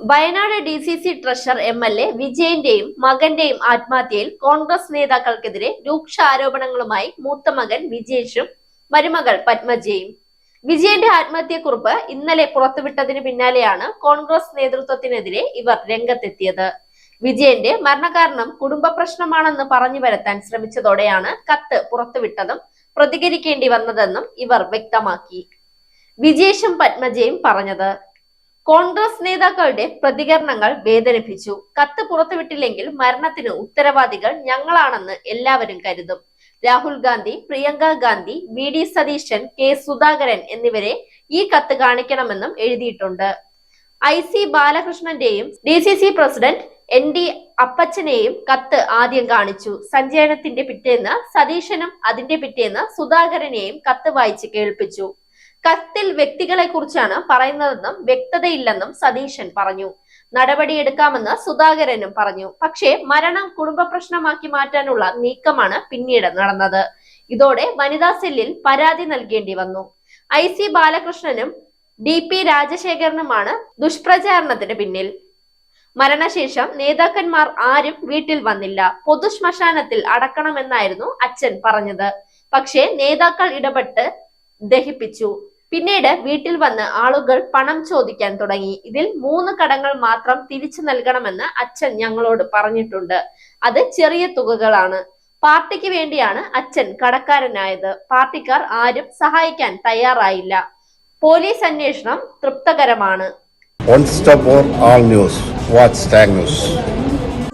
Wayanad D C C treasurer M L A വിജയന്റെയും മകന്റെയും ആത്മഹത്യയിൽ കോൺഗ്രസ് നേതാക്കൾക്കെതിരെ രൂക്ഷ ആരോപണങ്ങളുമായി മൂത്ത മകൻ വിജേഷും മരുമകൾ പത്മജയും. വിജയന്റെ ആത്മഹത്യക്കുറിപ്പ് ഇന്നലെ പുറത്തുവിട്ടതിന് പിന്നാലെയാണ് കോൺഗ്രസ് നേതൃത്വത്തിനെതിരെ ഇവർ രംഗത്തെത്തിയത്. വിജയന്റെ മരണകാരണം കുടുംബ പ്രശ്നമാണെന്ന് പറഞ്ഞു വരുത്താൻ ശ്രമിച്ചതോടെയാണ് കത്ത് പുറത്തുവിട്ടതും പ്രതികരിക്കേണ്ടി വന്നതെന്നും ഇവർ വ്യക്തമാക്കി. വിജേഷും പത്മജയും പറഞ്ഞത്. കോൺഗ്രസ് നേതാക്കളുടെ പ്രതികരണങ്ങൾ വേദനിപ്പിച്ചു. കത്ത് പുറത്തുവിട്ടില്ലെങ്കിൽ മരണത്തിന് ഉത്തരവാദികൾ ഞങ്ങളാണെന്ന് എല്ലാവരും കരുതും. Rahul Gandhi Priyanka Gandhi V D Satheesan K Sudhakaran എന്നിവരെ ഈ കത്ത് കാണിക്കണമെന്നും എഴുതിയിട്ടുണ്ട്. I C ബാലകൃഷ്ണന്റെയും D C C president N D അപ്പച്ചനെയും കത്ത് ആദ്യം കാണിച്ചു. സഞ്ചയനത്തിന്റെ പിറ്റേന്ന് സതീശനും അതിന്റെ പിറ്റേന്ന് സുധാകരനെയും കത്ത് വായിച്ച് കേൾപ്പിച്ചു. കത്തിൽ വ്യക്തികളെ കുറിച്ചാണ് പറയുന്നതെന്നും വ്യക്തതയില്ലെന്നും സതീശൻ പറഞ്ഞു. നടപടിയെടുക്കാമെന്ന് സുധാകരനും പറഞ്ഞു. പക്ഷേ മരണം കുടുംബ പ്രശ്നമാക്കി മാറ്റാനുള്ള നീക്കമാണ് പിന്നീട് നടന്നത്. ഇതോടെ വനിതാ സെല്ലിൽ പരാതി നൽകേണ്ടി വന്നു. ഐ സി ബാലകൃഷ്ണനും ഡി പി രാജശേഖരനുമാണ് ദുഷ്പ്രചാരണത്തിന് പിന്നിൽ. മരണശേഷം നേതാക്കന്മാർ ആരും വീട്ടിൽ വന്നില്ല. പൊതുശ്മശാനത്തിൽ അടക്കണമെന്നായിരുന്നു അച്ഛൻ പറഞ്ഞത്. പക്ഷേ നേതാക്കൾ ഇടപെട്ട് ദഹിപ്പിച്ചു. പിന്നീട് വീട്ടിൽ വന്ന് ആളുകൾ പണം ചോദിക്കാൻ തുടങ്ങി. ഇതിൽ മൂന്ന് കടങ്ങൾ മാത്രം തിരിച്ചു നൽകണമെന്ന് അച്ഛൻ ഞങ്ങളോട് പറഞ്ഞിട്ടുണ്ട്. അത് ചെറിയ തുകകളാണ്. പാർട്ടിക്ക് വേണ്ടിയാണ് അച്ഛൻ കടക്കാരനായത്. പാർട്ടിക്കാർ ആരും സഹായിക്കാൻ തയ്യാറായില്ല. പോലീസ് അന്വേഷണം തൃപ്തകരമാണ്.